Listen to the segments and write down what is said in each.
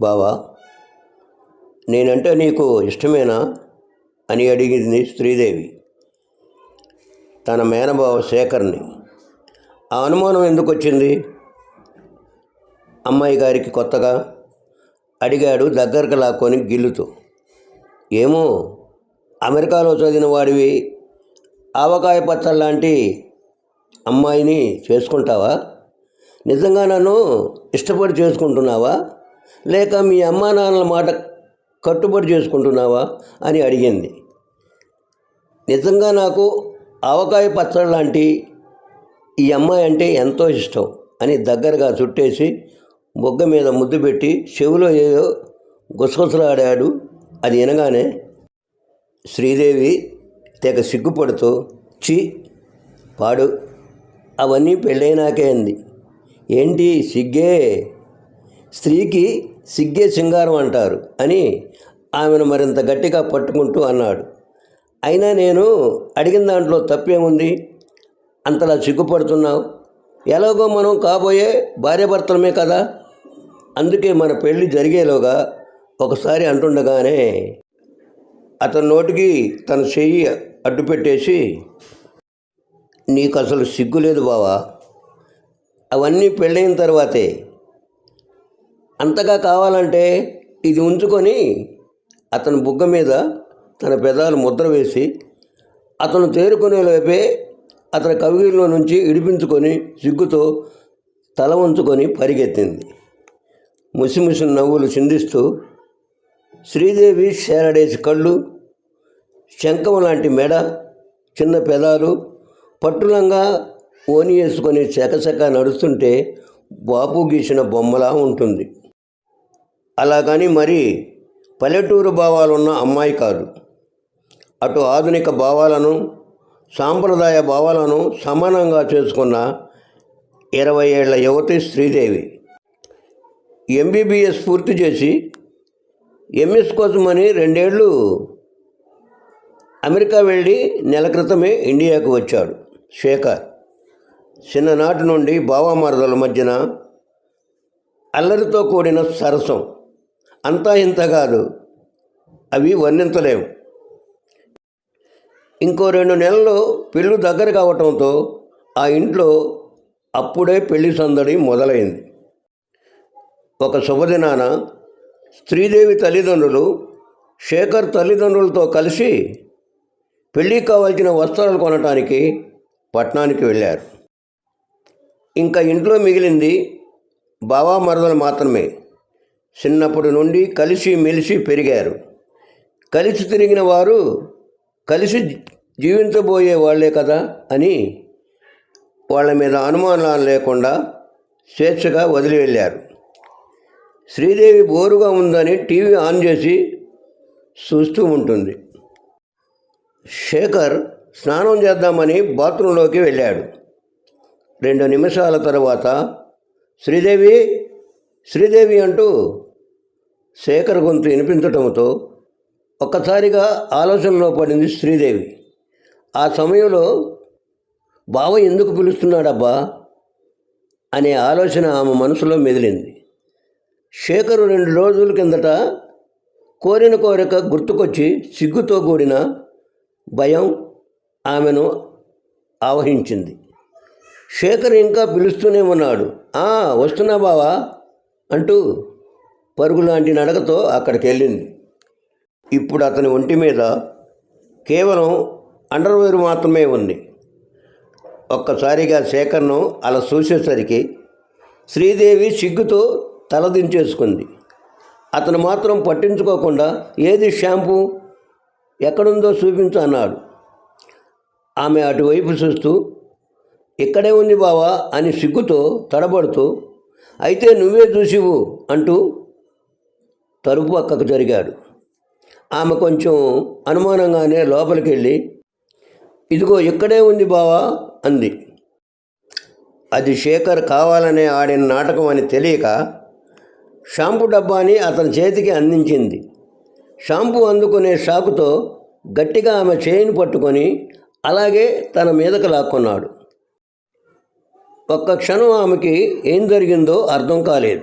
బావా నేనంటే నీకు ఇష్టమేనా? అని అడిగింది శ్రీదేవి. తన మేనబావ శేఖర్ని. ఆ అనుమానం ఎందుకు వచ్చింది అమ్మాయి గారికి కొత్తగా? అడిగాడు దగ్గరకు లాక్కొని గిల్లుతూ. ఏమో అమెరికాలో చదివిన వాడివి. ఆవకాయ పచ్చళ్ళ లాంటి అమ్మాయిని చేసుకుంటావా? నిజంగా నన్ను ఇష్టపడి చేసుకుంటున్నావా? లేక మీ అమ్మా నాన్నల మాట కట్టుబడి చేసుకుంటున్నావా అని అడిగింది. నిజంగా నాకు ఆవకాయ పచ్చడి లాంటి ఈ అమ్మాయి అంటే ఎంతో ఇష్టం అని దగ్గరగా చుట్టేసి బొగ్గ మీద ముద్దు పెట్టి చెవిలో ఏదో గుసగుసలాడాడు. అది వినగానే శ్రీదేవి తెగ సిగ్గుపడుతూ చి పాడు. అవన్నీ పెళ్ళైనాకే అంది. ఏంటి సిగ్గే? స్త్రీకి సిగ్గే సింగారం అంటారు అని ఆమెను మరింత గట్టిగా పట్టుకుంటూ అన్నాడు. అయినా నేను అడిగిన దాంట్లో తప్పేముంది? అంతలా సిగ్గుపడుతున్నావు? ఎలాగో మనం కాబోయే భార్యాభర్తలమే కదా? అందుకే మన పెళ్ళి జరిగేలోగా ఒకసారి అంటుండగానే అతని నోటికి తన చెయ్యి అడ్డుపెట్టేసి నీకు అసలు సిగ్గు లేదు బావా? అవన్నీ పెళ్ళైన తర్వాతే. అంతగా కావాలంటే ఇది ఉంచుకొని అతని బుగ్గ మీద తన పెదాలు ముద్ర వేసి అతను తేరుకునే లోపే అతని కవిలో నుంచి ఇడిపించుకొని సిగ్గుతో తల ఉంచుకొని పరిగెత్తింది. ముసిముసి నవ్వులు చిందిస్తూ శ్రీదేవి శారడేసి కళ్ళు శంఖం లాంటి మెడ చిన్న పెదాలు పట్టులంగా ఓని వేసుకొని చకచక నడుస్తుంటే బాపు గీసిన బొమ్మలా ఉంటుంది. అలాగని మరి పల్లెటూరు భావాలున్న అమ్మాయి కాదు. అటు ఆధునిక భావాలను సాంప్రదాయ భావాలను సమానంగా చేసుకున్న ఇరవై ఏళ్ళ యువతి శ్రీదేవి. ఎంబీబీఎస్ పూర్తి చేసి ఎంఎస్ కోసమని రెండేళ్ళు అమెరికా వెళ్ళి నెల క్రితమే ఇండియాకు వచ్చాడు శేఖర్. చిన్ననాటి నుండి బావామరదల మధ్యన అల్లరితో కూడిన సరసం. అంతా ఇంత కాదు. అవి వర్ణించలేము ఇంకో రెండు నెలల్లో పెళ్ళి దగ్గర కావటంతో ఆ ఇంట్లో అప్పుడే పెళ్ళి సందడి మొదలైంది. ఒక శుభదినాన శ్రీదేవి తల్లిదండ్రులు శేఖర్ తల్లిదండ్రులతో కలిసి పెళ్ళికి కావాల్సిన వస్త్రాలు కొనటానికి పట్నానికి వెళ్ళారు. ఇంకా ఇంట్లో మిగిలింది బావా మరదలు మాత్రమే. చిన్నప్పటి నుండి కలిసి మెలిసి పెరిగారు. కలిసి తిరిగిన వారు కలిసి జీవించబోయే వాళ్ళే కదా అని వాళ్ళ మీద అనుమానాలు లేకుండా స్వేచ్ఛగా వదిలి వెళ్ళారు. శ్రీదేవి బోరుగా ఉందని టీవీ ఆన్ చేసి చూస్తూ ఉంటుంది. శేఖర్ స్నానం చేద్దామని బాత్రూంలోకి వెళ్ళాడు. రెండు నిమిషాల తర్వాత శ్రీదేవి శ్రీదేవి అంటూ శేఖర్ గొంతు వినిపించటంతో ఒక్కసారిగా ఆలోచనలో పడింది శ్రీదేవి. ఆ సమయంలో బావ ఎందుకు పిలుస్తున్నాడబ్బా? అనే ఆలోచన ఆమె మనసులో మెదిలింది. శేఖరు రెండు రోజుల కిందట కోరిన కోరిక గుర్తుకొచ్చి సిగ్గుతో కూడిన భయం ఆమెను ఆవహించింది. శేఖర్ ఇంకా పిలుస్తూనే ఉన్నాడు. వస్తున్నా బావా అంటూ పరుగులాంటి నడకతో అక్కడికి వెళ్ళింది ఇప్పుడు అతని ఒంటి మీద కేవలం అండర్వేర్ మాత్రమే ఉంది. ఒక్కసారిగా శేఖర్ను అలా చూసేసరికి శ్రీదేవి సిగ్గుతో తలదించేసుకుంది అతను మాత్రం పట్టించుకోకుండా ఏది షాంపూ? ఎక్కడుందో చూపించు అన్నాడు. ఆమె అటువైపు చూస్తూ ఇక్కడే ఉంది బావా అని సిగ్గుతో తడబడుతూ అయితే నువ్వే చూసివు అంటూ తలుపు పక్కకు జరిగాడు. ఆమె కొంచెం అనుమానంగానే లోపలికి వెళ్ళి ఇదిగో ఇక్కడే ఉంది బావా అంది. అది శేఖర్ కావాలనే ఆడిన నాటకం అని తెలియక షాంపూ డబ్బాని అతని చేతికి అందించింది. షాంపూ అందుకునే షాకుతో గట్టిగా ఆమె చేయిని పట్టుకొని అలాగే తన మీదకు లాక్కున్నాడు. ఒక్క క్షణం ఆమెకి ఏం జరిగిందో అర్థం కాలేదు.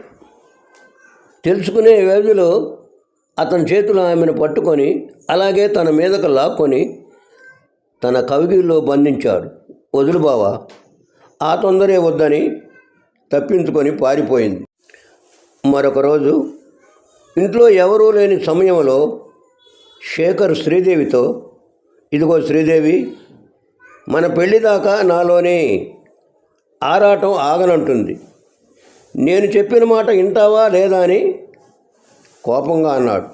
తెలుసుకునే వ్యవధిలో అతని చేతులు ఆమెను పట్టుకొని అలాగే తన మీదకు లాక్కొని తన కవిగిల్లో బంధించాడు. వదులు బావా ఆ తొందరే వద్దని తప్పించుకొని పారిపోయింది. మరొక రోజు ఇంట్లో ఎవరూ లేని సమయంలో శేఖర్ శ్రీదేవితో ఇదిగో శ్రీదేవి మన పెళ్ళి దాకా నాలోని ఆరాటం ఆగనంటుంది. నేను చెప్పిన మాట వింటావా లేదా అని కోపంగా అన్నాడు.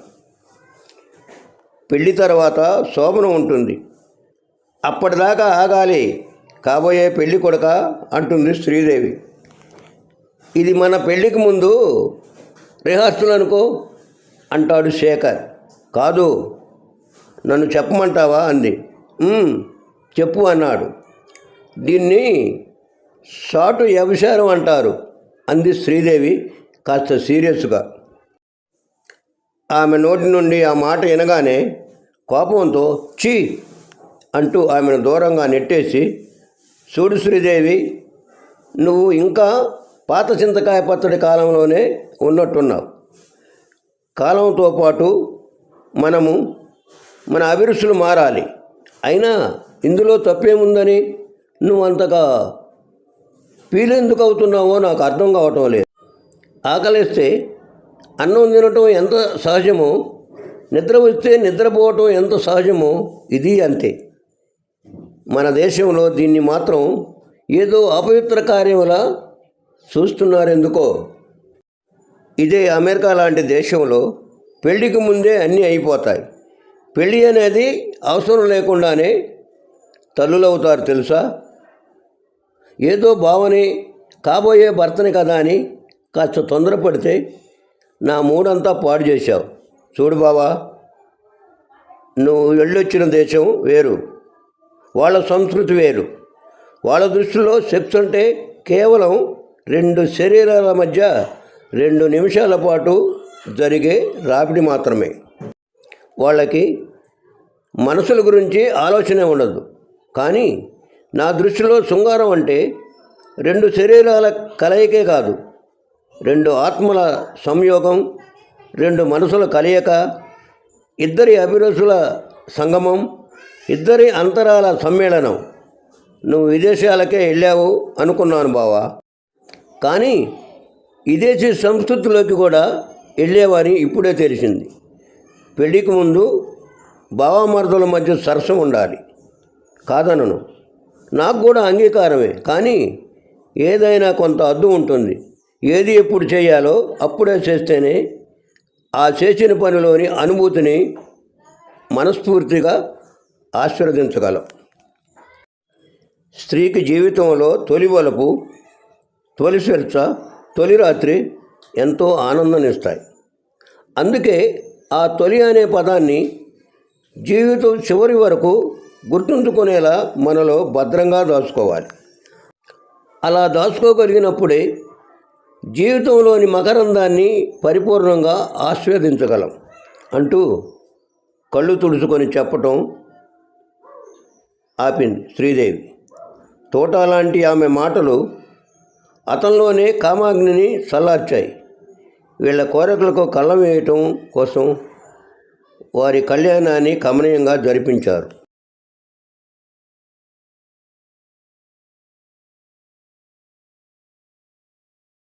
పెళ్ళి తర్వాత శోభనం ఉంటుంది. అప్పటిదాకా ఆగాలి. కాబోయే పెళ్ళి కొడక అంటుంది శ్రీదేవి. ఇది మన పెళ్ళికి ముందు రిహార్సల్ అనుకో అంటాడు శేఖర్. కాదు నన్ను చెప్పమంటావా అంది. చెప్పు అన్నాడు. దీన్ని షాటు వ్యభిచారం అంటారు. అంది శ్రీదేవి కాస్త సీరియస్గా. ఆమె నోటి నుండి ఆ మాట వినగానే కోపంతో చీ అంటూ ఆమెను దూరంగా నెట్టేసి చూడు శ్రీదేవి నువ్వు ఇంకా పాత చింతకాయ పచ్చడి కాలంలోనే ఉన్నట్టున్నావు. కాలంతో పాటు మనము మన అభిరుచులు మారాలి. అయినా ఇందులో తప్పేముందని నువ్వు అంతగా ఫీల్ ఎందుకు అవుతున్నావో నాకు అర్థం కావటం లేదు. ఆకలిస్తే అన్నం తినటం ఎంత సహజమో నిద్ర వస్తే నిద్రపోవటం ఎంత సహజమో ఇది అంతే. మన దేశంలో దీన్ని మాత్రం ఏదో అపవిత్ర కార్యంలా చూస్తున్నారెందుకో. ఇదే అమెరికా లాంటి దేశంలో పెళ్ళికి ముందే అన్నీ అయిపోతాయి. పెళ్ళి అనేది అవసరం లేకుండానే తల్లులవుతారు తెలుసా? ఏదో భావని కాబోయే భర్తని కదా అని కాస్త తొందరపడితే నా మూడంతా పాడు చేశావు. చూడు బావా నువ్వు వెళ్ళొచ్చిన దేశం వేరు వాళ్ళ సంస్కృతి వేరు. వాళ్ళ దృష్టిలో సెక్స్ అంటే కేవలం రెండు శరీరాల మధ్య రెండు నిమిషాల పాటు జరిగే రాపిడి మాత్రమే. వాళ్ళకి మనసుల గురించి ఆలోచనే ఉండదు. కానీ నా దృష్టిలో శృంగారం అంటే రెండు శరీరాల కలయికే కాదు రెండు ఆత్మల సంయోగం రెండు మనసుల కలయిక ఇద్దరి అభిరుచుల సంగమం ఇద్దరి అంతరాల సమ్మేళనం. నువ్వు విదేశాలకే వెళ్ళావు అనుకున్నాను బావా. కానీ విదేశీ సంస్కృతిలోకి కూడా వెళ్ళేవారి ఇప్పుడే తెలిసింది. పెళ్ళికి ముందు బావామర్దుల మధ్య సరసం ఉండాలి. కాదనను. నాకు కూడా అంగీకారమే. కానీ ఏదైనా కొంత అద్దు ఉంటుంది. ఏది ఎప్పుడు చేయాలో అప్పుడే చేస్తేనే ఆ చేసిన పనిలోని అనుభూతిని మనస్ఫూర్తిగా ఆశీర్వదించగలం. స్త్రీకి జీవితంలో తొలి వలపు తొలి చర్చ తొలి రాత్రి ఎంతో ఆనందాన్నిస్తాయి అందుకే ఆ తొలి అనే పదాన్ని జీవితం చివరి వరకు గుర్తుంచుకునేలా మనలో భద్రంగా దాచుకోవాలి. అలా దాచుకోగలిగినప్పుడే జీవితంలోని మకరందాన్ని పరిపూర్ణంగా ఆస్వాదించగలం అంటూ కళ్ళు తుడుచుకొని చెప్పటం ఆపింది శ్రీదేవి. తోట లాంటి ఆమె మాటలు అతనిలోనే కామాగ్నిని చల్లార్చాయి వీళ్ళ కోరికలకు కళ్ళం వేయటం కోసం వారి కళ్యాణాన్ని కమనీయంగా జరిపించారు.